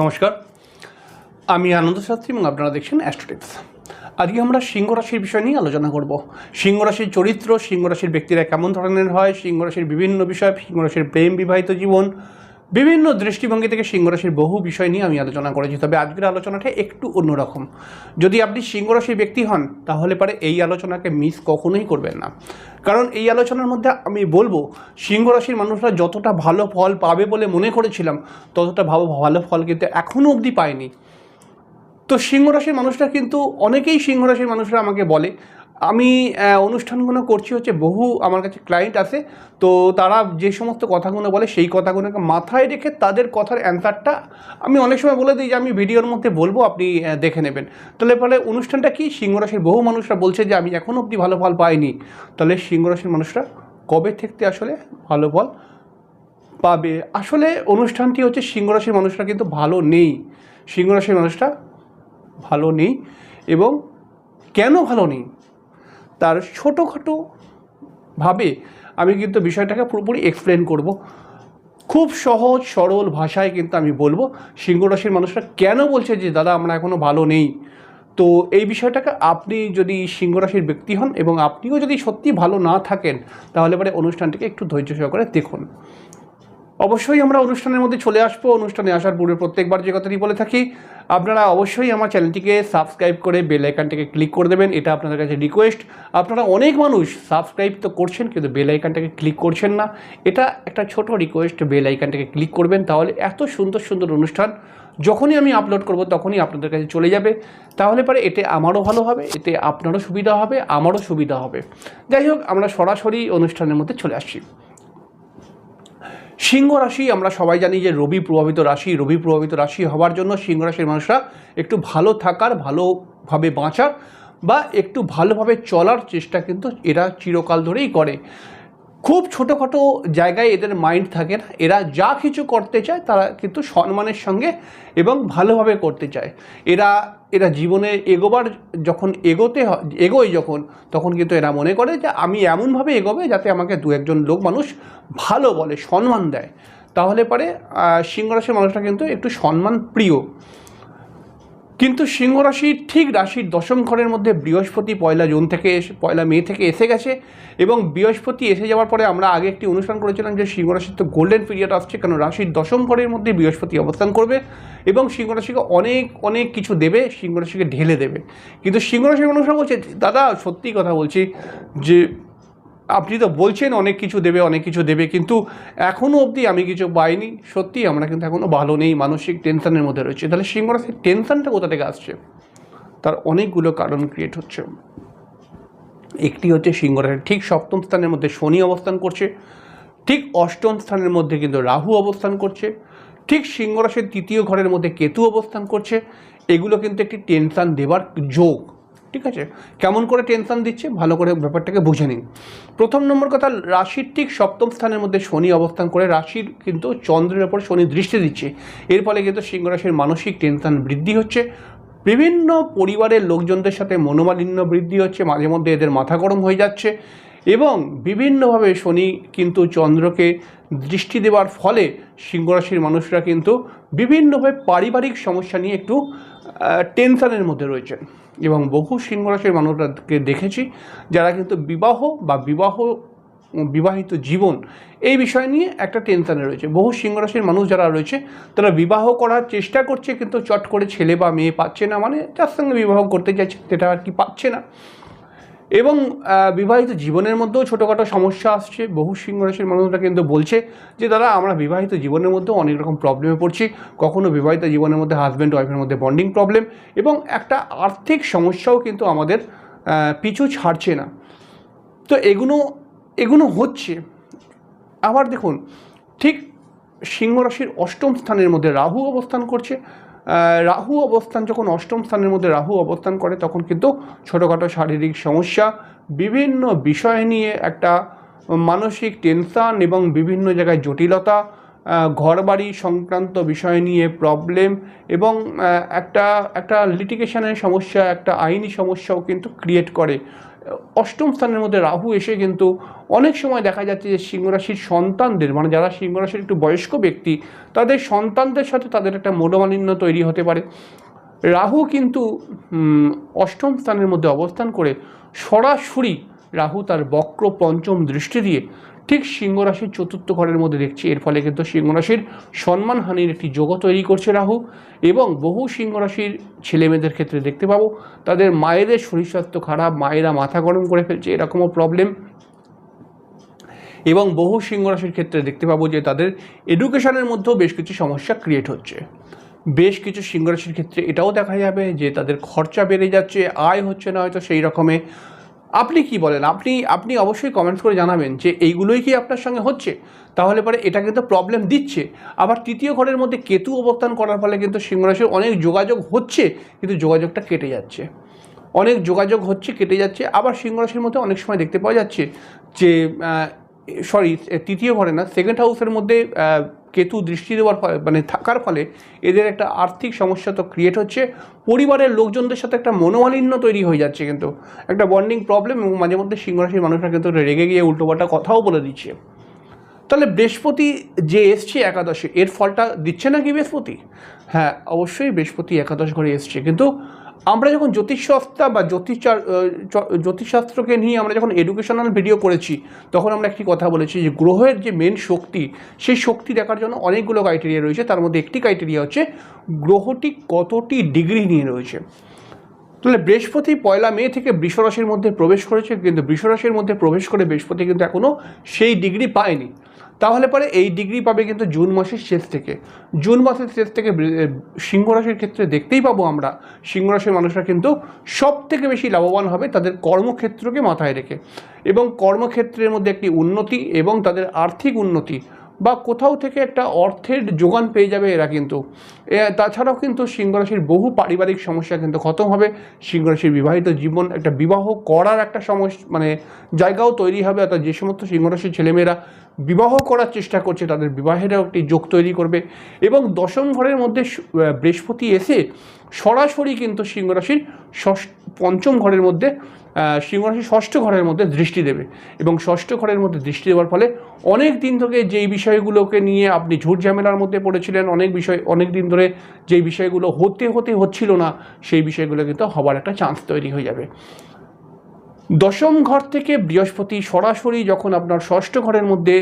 নমস্কার। আমি আনন্দ শাস্ত্রী এবং আপনারা দেখছেন অ্যাস্ট্রোটিপস আজকে আমরা সিংহ রাশির বিষয় নিয়ে আলোচনা করব। সিংহ রাশির চরিত্র, সিংহ রাশির ব্যক্তিরা কেমন ধরনের হয়, সিংহ রাশির বিভিন্ন বিষয়, সিংহ রাশির প্রেম বিবাহিত জীবন বিভিন্ন দৃষ্টিভঙ্গি থেকে সিংহ রাশির বহু বিষয় নিয়ে আমি আলোচনা করেছি, তবে আজকের আলোচনাটা একটু অন্যরকম। যদি আপনি সিংহ রাশির ব্যক্তি হন, তাহলে পারে এই আলোচনাকে মিস কখনোই করবেন না। কারণ এই আলোচনার মধ্যে আমি বলব, সিংহ রাশির মানুষরা যতটা ভালো ফল পাবে বলে মনে করেছিলাম, ততটা ভালো ভালো ফল কিন্তু এখনও অবধি পায়নি। তো সিংহ রাশির মানুষরা কিন্তু, অনেকেই সিংহ রাশির মানুষরা আমাকে বলে আমি অনুষ্ঠানগুলো করছি হচ্ছে বহু আমার কাছে ক্লায়েন্ট আছে। তো তারা যে সমস্ত কথাগুলো বলে সেই কথাগুলোকে মাথায় রেখে তাদের কথার অ্যান্সারটা আমি অনেক সময় বলে দিই যে, আমি ভিডিওর মধ্যে বলব, আপনি দেখে নেবেন। তাহলে ফলে অনুষ্ঠানটা কি? সিংহ রাশির বহু মানুষরা বলছে যে, আমি এখনও অবধি ভালো ফল পাইনি। তাহলে সিংহ রাশির মানুষরা কবে থেকে আসলে ভালো ফল পাবে? আসলে অনুষ্ঠানটি হচ্ছে সিংহ রাশির মানুষরা কিন্তু ভালো নেই। সিংহ রাশির মানুষরা ভালো নেই এবং কেন ভালো নেই? তার ছোটোখাটো ভাবে আমি কিন্তু বিষয়টাকে পুরোপুরি এক্সপ্লেন করব। খুব সহজ, সরল ভাষায় কিন্তু আমি বলব সিংহ রাশির মানুষরা কেন বলছে যে, দাদা, আমরা এখনও ভালো নেই? তো এই বিষয়টাকে আপনি যদি সিংহ রাশির ব্যক্তি হন এবং আপনিও যদি সত্যি ভালো না থাকেন, তাহলে পরে অনুষ্ঠানটিকে একটু ধৈর্য সহকারে দেখুন। অবশ্যই আমরা অনুষ্ঠানের মধ্যে চলে আসব। অনুষ্ঠানে আসার পূর্বে প্রত্যেকবার যে কথাটি বলে থাকি, আপনারা অবশ্যই আমার চ্যানেলটিকে সাবস্ক্রাইব করে বেল আইকনটাকে ক্লিক করে দেবেন। এটা আপনাদের কাছে রিকোয়েস্ট আপনারা অনেক মানুষ সাবস্ক্রাইব তো করছেন, কিন্তু বেল আইকনটাকে ক্লিক করছেন না। এটা একটা ছোট রিকোয়েস্ট বেল আইকনটাকে ক্লিক করবেন, তাহলে এত সুন্দর সুন্দর অনুষ্ঠান যখনই আমি আপলোড করব, তখনই আপনাদের কাছে চলে যাবে। তাহলে পরে এতে আমারও ভালো হবে, এতে আপনারও সুবিধা হবে, আমারও সুবিধা হবে। যাই হোক, আমরা সরাসরি অনুষ্ঠানের মধ্যে চলে আসছি। সিংহ রাশি, আমরা সবাই জানি যে রবি প্রভাবিত রাশি। রবি প্রভাবিত রাশি হওয়ার জন্য সিংহ রাশির মানুষরা একটু ভালো থাকার, ভালোভাবে বাঁচার বা একটু ভালোভাবে চলার চেষ্টা কিন্তু এরা চিরকাল ধরেই করে। খুব ছোটোখাটো জায়গায় এদের মাইন্ড থাকে না। এরা যা কিছু করতে চায় তারা কিন্তু সম্মানের সঙ্গে এবং ভালোভাবে করতে চায়। এরা এরা জীবনে এগোবার যখন এগোতে এগোয় যখন তখন কিন্তু এরা মনে করে যে আমি এমনভাবে এগোবে যাতে আমাকে দু একজন লোক মানুষ ভালো বলে সম্মান দেয়। তাহলে পরে আহ, সিংহ রাশির মানুষটা কিন্তু একটু সম্মান প্রিয়। কিন্তু সিংহ রাশির ঠিক রাশির দশম ঘরের মধ্যে বৃহস্পতি পয়লা জুন থেকে এসে, পয়লা মে থেকে এসে গেছে এবং বৃহস্পতি এসে যাওয়ার পরে আমরা আগে একটি অনুষ্ঠান করেছিলাম যে সিংহ রাশির তো গোল্ডেন পিরিয়ড আসছে কারণ রাশির দশম ঘরের মধ্যে বৃহস্পতি অবস্থান করবে এবং সিংহ রাশিকে অনেক অনেক কিছু দেবে, সিংহ রাশিকে ঢেলে দেবে। কিন্তু সিংহ রাশির মানুষরা বলছে, দাদা, সত্যি কথা বলছি যে আপনি তো বলছেন অনেক কিছু দেবে, অনেক কিছু দেবে, কিন্তু এখনও অবধি আমি কিছু পাইনি। সত্যি আমরা কিন্তু এখনও ভালো নেই, মানসিক টেনশনের মধ্যে রয়েছে। তাহলে সিংহ রাশির টেনশনটা কোথা থেকে আসছে? তার অনেকগুলো কারণ ক্রিয়েট হচ্ছে। একটি হচ্ছে সিংহ ঠিক সপ্তম স্থানের মধ্যে শনি অবস্থান করছে, ঠিক অষ্টম স্থানের মধ্যে কিন্তু রাহু অবস্থান করছে, ঠিক সিংহ রাশির তৃতীয় ঘরের মধ্যে কেতু অবস্থান করছে। এগুলো কিন্তু একটি টেনশন দেবার যোগ। ঠিক আছে? কেমন করে টেনশন দিচ্ছে? ভালো করে ব্যাপারটাকে বুঝে নিন। প্রথম নম্বর কথা, রাশির ঠিক সপ্তম স্থানের মধ্যে শনি অবস্থান করে, রাশির কিন্তু চন্দ্রের ওপর শনি দৃষ্টি দিচ্ছে। এর ফলে কিন্তু সিংহ রাশির মানসিক টেনশন বৃদ্ধি হচ্ছে। বিভিন্ন পরিবারের লোকজনদের সাথে মনোমালিন্য বৃদ্ধি হচ্ছে, মাঝে মধ্যে এদের মাথা গরম হয়ে যাচ্ছে এবং বিভিন্নভাবে শনি কিন্তু চন্দ্রকে দৃষ্টি দেওয়ার ফলে সিংহরাশির মানুষরা কিন্তু বিভিন্নভাবে পারিবারিক সমস্যা নিয়ে একটু টেনশনের মধ্যে রয়েছেন। এবং বহু সিংহরাশির মানুষকে দেখেছি, যারা কিন্তু বিবাহ বা বিবাহ, বিবাহিত জীবন এই বিষয় নিয়ে একটা টেনশানে রয়েছে। বহু সিংহরাশির মানুষ যারা রয়েছে, তারা বিবাহ করার চেষ্টা করছে, কিন্তু চট করে ছেলে বা মেয়ে পাচ্ছে না মানে যার সঙ্গে বিবাহ করতে চাইছে, সেটা আর কি পাচ্ছে না। এবং বিবাহিত জীবনের মধ্যেও ছোটোখাটো সমস্যা আসছে। বহু সিংহরাশির মানুষরা কিন্তু বলছে যে, দাদা, আমরা বিবাহিত জীবনের মধ্যেও অনেক রকম প্রবলেমে পড়ছি। কখনো বিবাহিত জীবনের মধ্যে হাজব্যান্ড ওয়াইফের মধ্যে বন্ডিং প্রবলেম এবং একটা আর্থিক সমস্যাও কিন্তু আমাদের পিছু ছাড়ছে না। তো এগুলো এগুলো হচ্ছে। আবার দেখুন, ঠিক সিংহ রাশির অষ্টম স্থানের মধ্যে রাহু অবস্থান করছে। রাহু অবস্থান, যখন অষ্টম স্থানের মধ্যে রাহু অবস্থান করে, তখন কিন্তু ছোটোখাটো শারীরিক সমস্যা, বিভিন্ন বিষয় নিয়ে একটা মানসিক টেনশান এবং বিভিন্ন জায়গায় জটিলতা ঘরবাড়ি সংক্রান্ত বিষয় নিয়ে প্রবলেম এবং একটা একটা লিটিগেশনের সমস্যা, একটা আইনি সমস্যাও কিন্তু ক্রিয়েট করে। অষ্টম স্থানের মধ্যে রাহু এসে কিন্তু অনেক সময় দেখা যাচ্ছে যে সিংহরাশির সন্তানদের মানে যারা সিংহরাশির একটু বয়স্ক ব্যক্তি, তাদের সন্তানদের সাথে তাদের একটা মনোমালিন্য তৈরি হতে পারে। রাহু কিন্তু অষ্টম স্থানের মধ্যে অবস্থান করে সরাসরি রাহু তার বক্র পঞ্চম দৃষ্টি দিয়ে ঠিক সিংহ রাশির চতুর্থ ঘরের মধ্যে দেখছি। এর ফলে কিন্তু সিংহ রাশির সম্মানহানির একটি যোগ তৈরি করছে রাহু এবং বহু সিংহ রাশির ছেলেমেয়েদের ক্ষেত্রে দেখতে পাবো। তাদের মায়েদের শরীর স্বাস্থ্য খারাপ, মায়েরা মাথা গরম করে ফেলছে, এরকমও প্রবলেম এবং বহু সিংহ রাশির ক্ষেত্রে দেখতে পাবো যে তাদের এডুকেশনের মধ্যেও বেশ কিছু সমস্যা ক্রিয়েট হচ্ছে। বেশ কিছু সিংহ রাশির ক্ষেত্রে এটাও দেখা যাবে যে তাদের খরচা বেড়ে যাচ্ছে, আয় হচ্ছে না হয়তো সেই রকমে। আপনি কি বলেন? আপনি আপনি অবশ্যই কমেন্টস করে জানাবেন যে এইগুলোই কি আপনার সঙ্গে হচ্ছে? তাহলে পরে এটা কিন্তু প্রবলেম দিচ্ছে। আবার তৃতীয় ঘরের মধ্যে কেতু অবস্থান করার ফলে কিন্তু সিংহ রাশির অনেক যোগাযোগ হচ্ছে, কিন্তু যোগাযোগটা কেটে যাচ্ছে। অনেক যোগাযোগ হচ্ছে, কেটে যাচ্ছে। আবার সিংহ রাশির মধ্যে অনেক সময় দেখতে পাওয়া যাচ্ছে যে সরি তৃতীয় ঘরে না সেকেন্ড হাউসের মধ্যে কেতু দৃষ্টি দেওয়ার ফলে মানে থাকার ফলে এদের একটা আর্থিক সমস্যা তো ক্রিয়েট হচ্ছে। পরিবারের লোকজনদের সাথে একটা মনোমালিন্য তৈরি হয়ে যাচ্ছে কিন্তু। একটা বন্ডিং প্রবলেম এবং মাঝে মধ্যে সিংহ রাশির মানুষরা কিন্তু রেগে গিয়ে উল্টোপাল্টা কথাও বলে দিচ্ছে। তাহলে বৃহস্পতি যে এসছে একাদশে, এর ফলটা দিচ্ছে নাকি বৃহস্পতি? হ্যাঁ অবশ্যই বৃহস্পতি একাদশ ঘরে এসছে। কিন্তু আমরা যখন জ্যোতিষশাস্ত্র বা জ্যোতিষ জ্যোতিষশাস্ত্রকে নিয়ে আমরা যখন এডুকেশনাল ভিডিও করেছি, তখন আমরা একটি কথা বলেছি যে গ্রহের যে মেন শক্তি, সেই শক্তি দেখার জন্য অনেকগুলো ক্রাইটেরিয়া রয়েছে। তার মধ্যে একটি ক্রাইটেরিয়া হচ্ছে গ্রহটি কতটি ডিগ্রি নিয়ে রয়েছে। তাহলে বৃহস্পতি পয়লা মে থেকে বৃষরাশির মধ্যে প্রবেশ করেছে, কিন্তু বৃষরাশির মধ্যে প্রবেশ করে বৃহস্পতি কিন্তু এখনও সেই ডিগ্রি পায়নি। তাহলে পরে এই ডিগ্রি পাবে কিন্তু জুন মাসের শেষ থেকে। জুন মাসের শেষ থেকে সিংহ রাশির ক্ষেত্রে দেখতেই পাবো আমরা, সিংহ রাশির মানুষরা কিন্তু সব থেকে বেশি লাভবান হবে তাদের কর্মক্ষেত্রকে মাথায় রেখে। এবং কর্মক্ষেত্রের মধ্যে একটি উন্নতি এবং তাদের আর্থিক উন্নতি বা কোথাও থেকে একটা অর্থের যোগান পেয়ে যাবে এরা কিন্তু। তাছাড়াও কিন্তু সিংহরাশির বহু পারিবারিক সমস্যা কিন্তু খতম হবে। সিংহরাশির বিবাহিত জীবন একটা বিবাহ করার একটা সমস্যা মানে জায়গাও তৈরি হবে, অর্থাৎ যে সমস্ত সিংহরাশির ছেলেমেয়েরা বিবাহ করার চেষ্টা করছে তাদের বিবাহেরও একটি যোগ তৈরি করবে এবং দশম ঘরের মধ্যে বৃহস্পতি এসে সরাসরি কিন্তু সিংহরাশির ষষ্ঠ পঞ্চম ঘরের মধ্যে আহ, সিংহরাশির ষষ্ঠ ঘরের মধ্যে দৃষ্টি দেবে এবং ষষ্ঠ ঘরের মধ্যে দৃষ্টি দেওয়ার ফলে অনেক দিন থেকে যেই বিষয়গুলোকে নিয়ে আপনি ঝুট ঝামেলার মধ্যে পড়েছিলেন অনেক বিষয় অনেক দিন ধরে যেই বিষয়গুলো হতে হতে হচ্ছিল না সেই বিষয়গুলো কিন্তু হবার একটা চান্স তৈরি হয়ে যাবে। দশম ঘর থেকে বৃহস্পতি সরাসরি যখন আপনার ষষ্ঠ ঘরের মধ্যে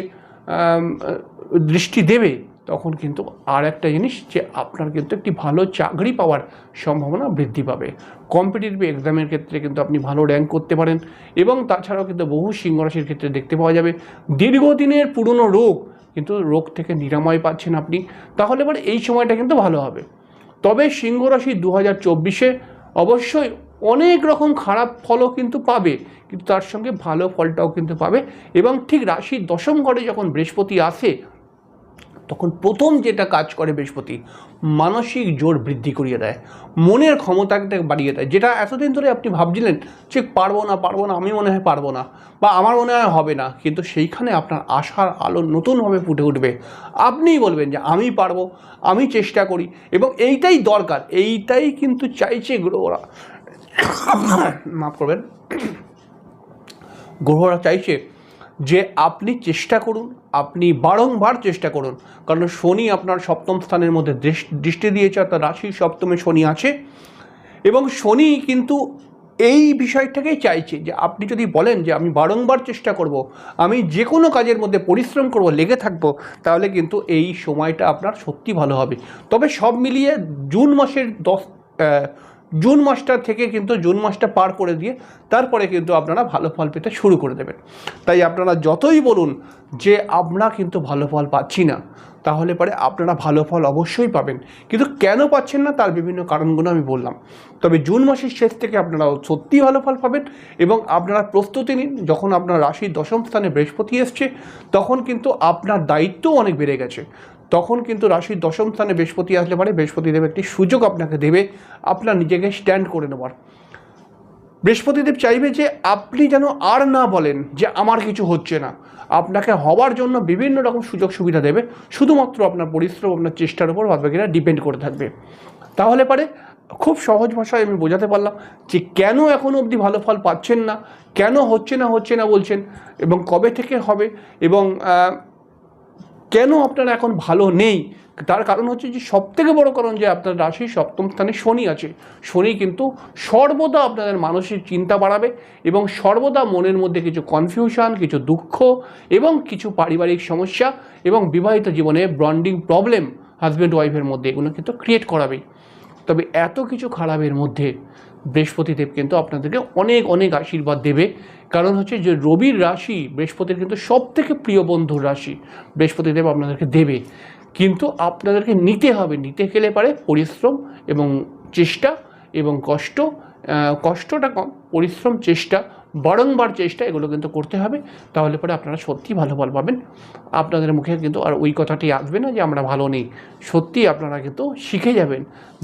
দৃষ্টি দেবে, তখন কিন্তু আর একটা জিনিস যে আপনার কিন্তু একটি ভালো চাকরি পাওয়ার সম্ভাবনা বৃদ্ধি পাবে। কম্পিটিটিভ এক্সামের ক্ষেত্রে কিন্তু আপনি ভালো র্যাঙ্ক করতে পারেন এবং তাছাড়াও কিন্তু বহু সিংহরাশির ক্ষেত্রে দেখতে পাওয়া যাবে। দীর্ঘদিনের পুরনো রোগ কিন্তু রোগ থেকে নিরাময় পাচ্ছেন আপনি, তাহলে এবার এই সময়টা কিন্তু ভালো হবে। তবে সিংহরাশি দু হাজার চব্বিশে অবশ্যই অনেক রকম খারাপ ফলও কিন্তু পাবে, কিন্তু তার সঙ্গে ভালো ফলটাও কিন্তু পাবে। এবং ঠিক রাশির দশম ঘরে যখন বৃহস্পতি আসে, তখন প্রথম যেটা কাজ করে বৃহস্পতি, মানসিক জোর বৃদ্ধি করিয়ে দেয়, মনের ক্ষমতাকে বাড়িয়ে দেয়, যেটা এতদিন ধরে আপনি ভাবছিলেন যে পারব না পারব না, আমি মনে হয় পারব না, বা আমার মনে হয় হবে না, কিন্তু সেইখানে আপনার আশার আলো নতুনভাবে ফুটে উঠবে। আপনিই বলবেন যে আমি পারব, আমি চেষ্টা করি, এবং এইটাই দরকার, এইটাই কিন্তু চাইছে গ্রহরা। মাফ করবেন। গ্রহরা চাইছে যে আপনি চেষ্টা করুন, আপনি বারংবার চেষ্টা করুন। কারণ শনি আপনার সপ্তম স্থানের মধ্যে দৃষ- দৃষ্টি দিয়েছে, অর্থাৎ রাশির সপ্তমে শনি আছে। এবং শনি কিন্তু এই বিষয়টাকেই চাইছে যে আপনি যদি বলেন যে আমি বারংবার চেষ্টা করব, আমি যে কোনো কাজের মধ্যে পরিশ্রম করব, লেগে থাকব, তাহলে কিন্তু এই সময়টা আপনার সত্যি ভালো হবে। তবে সব মিলিয়ে জুন মাসের দশ জুন মাসটা থেকে কিন্তু জুন মাসটা পার করে দিয়ে তারপরে কিন্তু আপনারা ভালো ফল পেতে শুরু করে দেবেন। তাই আপনারা যতই বলুন যে আমরা কিন্তু ভালো ফল পাচ্ছি না, তাহলে পরে আপনারা ভালো ফল অবশ্যই পাবেন। কিন্তু কেন পাচ্ছেন না তার বিভিন্ন কারণগুলো আমি বললাম। তবে জুন মাসের শেষ থেকে আপনারা সত্যিই ভালো ফল পাবেন এবং আপনারা প্রস্তুতি নিন। যখন আপনার রাশির দশম স্থানে বৃহস্পতি এসছে, তখন কিন্তু আপনার দায়িত্ব অনেক বেড়ে গেছে। তখন কিন্তু রাশির দশম স্থানে বৃহস্পতি আসলে পারে। বৃহস্পতি দেব একটি সুযোগ আপনাকে দেবে, আপনার নিজেকে স্ট্যান্ড করে নেওয়ার। বৃহস্পতিদেব চাইবে যে আপনি যেন আর না বলেন যে আমার কিছু হচ্ছে না। আপনাকে হওয়ার জন্য বিভিন্ন রকম সুযোগ সুবিধা দেবে, শুধুমাত্র আপনার পরিশ্রম, আপনার চেষ্টার উপর বাদবাকিরা ডিপেন্ড করে থাকবে। তাহলে পারে, খুব সহজ ভাষায় আমি বোঝাতে পারলাম যে কেন এখনও অবধি ভালো ফল পাচ্ছেন না, কেন হচ্ছে না হচ্ছে না বলছেন এবং কবে থেকে হবে এবং কেন আপনারা এখন ভালো নেই? তার কারণ হচ্ছে যে সব থেকে বড় কারণ যে আপনার রাশি সপ্তম স্থানে শনি আছে। শনি কিন্তু সর্বদা আপনাদের মানসিক চিন্তা বাড়াবে এবং সর্বদা মনের মধ্যে কিছু কনফিউশন কিছু দুঃখ এবং কিছু পারিবারিক সমস্যা এবং বিবাহিত জীবনে ব্রন্ডিং প্রবলেম হাজব্যান্ড ওয়াইফের মধ্যে এগুলো কিন্তু ক্রিয়েট করাবে। তবে এত কিছু খারাপের মধ্যে বৃহস্পতিদেব কিন্তু আপনাদেরকে অনেক অনেক আশীর্বাদ দেবে কারণ হচ্ছে যে রবির রাশি বৃহস্পতির কিন্তু সব থেকে প্রিয় বন্ধুর রাশি। বৃহস্পতিদেব আপনাদেরকে দেবে। কিন্তু আপনাদেরকে নিতে হবে, নিতে গেলে পারে পরিশ্রম এবং চেষ্টা এবং কষ্ট। কষ্টটা কম, পরিশ্রম, চেষ্টা, বারংবার চেষ্টা, এগুলো কিন্তু করতে হবে। তাহলে পরে আপনারা সত্যি ভালো ফল পাবেন। আপনাদের মুখে কিন্তু আর ওই কথাটি আসবে না যে আমরা ভালো নেই। সত্যি আপনারা কিন্তু শিখে যাবেন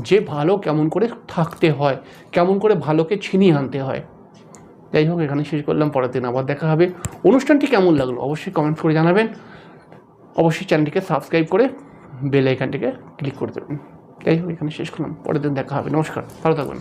যে ভালো কেমন করে থাকতে হয়, কেমন করে ভালোকে ছিনিয়ে আনতে হয়। যাই হোক এখানে শেষ করলাম, পরের দিন আবার দেখা হবে। অনুষ্ঠানটি কেমন লাগল অবশ্যই কমেন্ট করে জানাবেন। অবশ্যই চ্যানেলটিকে সাবস্ক্রাইব করে বেল আইকনটিকে ক্লিক করে দেবেন। যাই হোক এখানে শেষ করলাম, পরের দিন দেখা হবে। নমস্কার, ভালো থাকবেন।